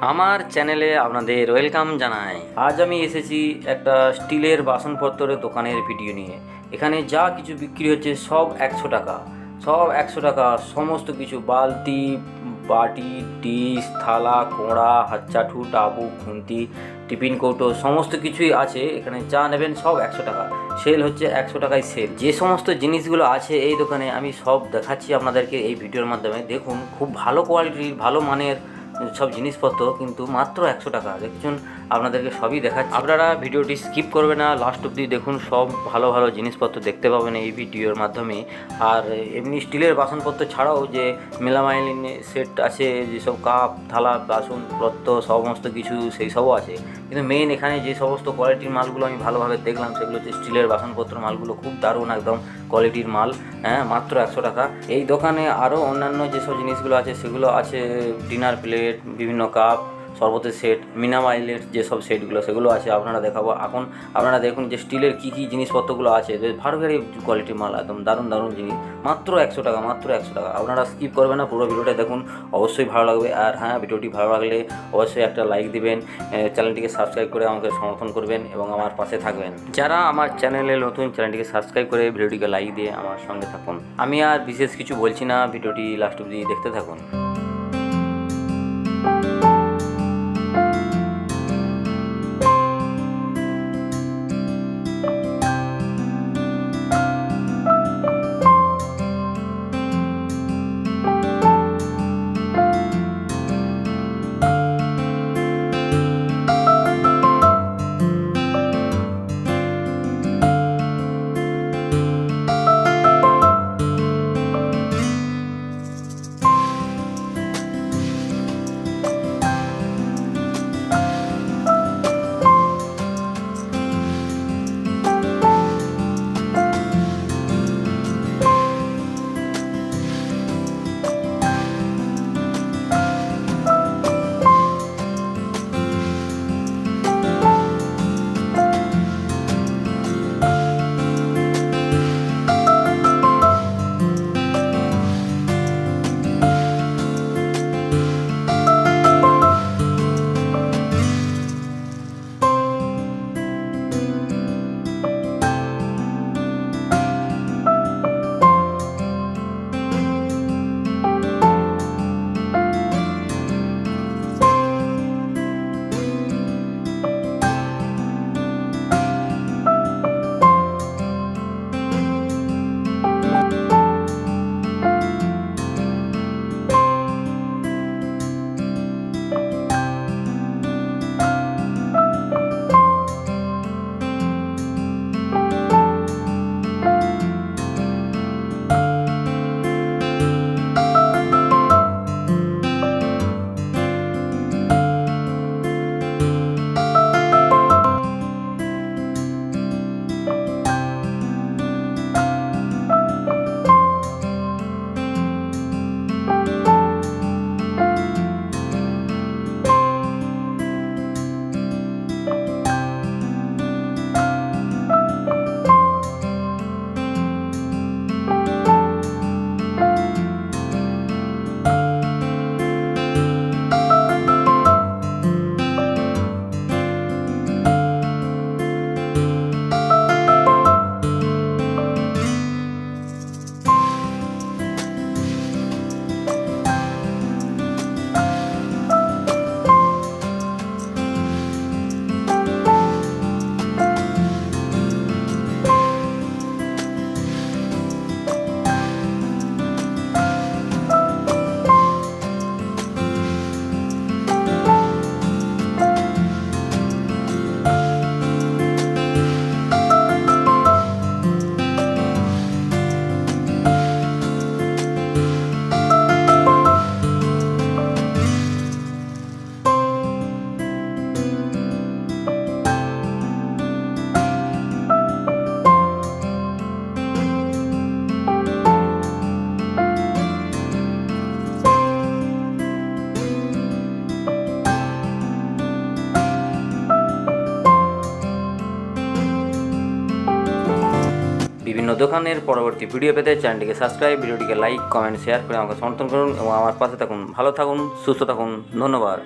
আমার চ্যানেলে আপনাদের ওয়েলকাম জানাই। আজ আমি এসেছি একটা স্টিলের বাসনপত্রের দোকানের ভিডিও নিয়ে। এখানে যা কিছু বিক্রি হচ্ছে সব একশো টাকা। সব একশো টাকা, সমস্ত কিছু, বালতি, বাটি, ডিশ, থালা, কোঁড়া হাতচাঠু টাবু, খুন্তি, টিফিন কৌটো, সমস্ত কিছুই আছে। এখানে যা নেবেন সব একশো টাকা। সেল হচ্ছে একশো টাকায় সেল। যে সমস্ত জিনিসগুলো আছে এই দোকানে আমি সব দেখাচ্ছি আপনাদেরকে এই ভিডিওর মাধ্যমে। দেখুন, খুব ভালো কোয়ালিটির ভালো মানের সব জিনিসপত্র, কিন্তু মাত্র একশো টাকা। দেখুন, আপনাদেরকে সবই দেখাচ্ছি। আপনারা ভিডিওটি স্কিপ করবে না লাস্ট অব্দি দেখুন, সব ভালো ভালো জিনিসপত্র দেখতে পাবেন এই ভিডিওর মাধ্যমে। আর এমনি স্টিলের বাসনপত্র ছাড়াও যে মেলামাইলিন সেট আছে, যেসব কাপ, থালা, বাসন, পত্র, সমস্ত কিছু সেই সবও আছে। কিন্তু মেইন এখানে যে সমস্ত কোয়ালিটির মালগুলো আমি ভালোভাবে দেখলাম, সেগুলো হচ্ছে স্টিলের বাসনপত্র মালগুলো, খুব দারুণ একদম কোয়ালিটির মাল। হ্যাঁ মাত্র একশো টাকা। এই দোকানে আরও অন্যান্য যেসব জিনিসগুলো আছে, সেগুলো আছে ডিনার প্লেট বিভিন্ন কাপ শরবতের সেট মিনামাইলের যেসব সেটগুলো সেগুলো আছে, আপনারা দেখাবো। এখন আপনারা দেখুন যে স্টিলের কী কী জিনিসপত্রগুলো আছে। ভারী ভারী কোয়ালিটির মাল, একদম দারুণ দারুণ জিনিস। মাত্র একশো টাকা, মাত্র একশো টাকা। আপনারা স্কিপ করবেন না, পুরো ভিডিওটা দেখুন, অবশ্যই ভালো লাগবে। আর হ্যাঁ ভিডিওটি ভালো লাগলে অবশ্যই একটা লাইক দিবেন চ্যানেলটিকে সাবস্ক্রাইব করে আমাকে সমর্থন করবেন এবং আমার পাশে থাকবেন। যারা আমার চ্যানেলে নতুন চ্যানেলটিকে সাবস্ক্রাইব করে ভিডিওটিকে লাইক দিয়ে আমার সঙ্গে থাকুন। আমি আর বিশেষ কিছু বলছি না, ভিডিওটি লাস্ট অবধি দেখতে থাকুন। thank you বিভিন্ন দোকানের পরবর্তী ভিডিও পেতে চ্যানেলটিকে সাবস্ক্রাইব ভিডিওটিকে লাইক কমেন্ট শেয়ার করে আমাকে সমর্থন করুন এবং আমার পাশে থাকুন। ভালো থাকুন, সুস্থ থাকুন, ধন্যবাদ।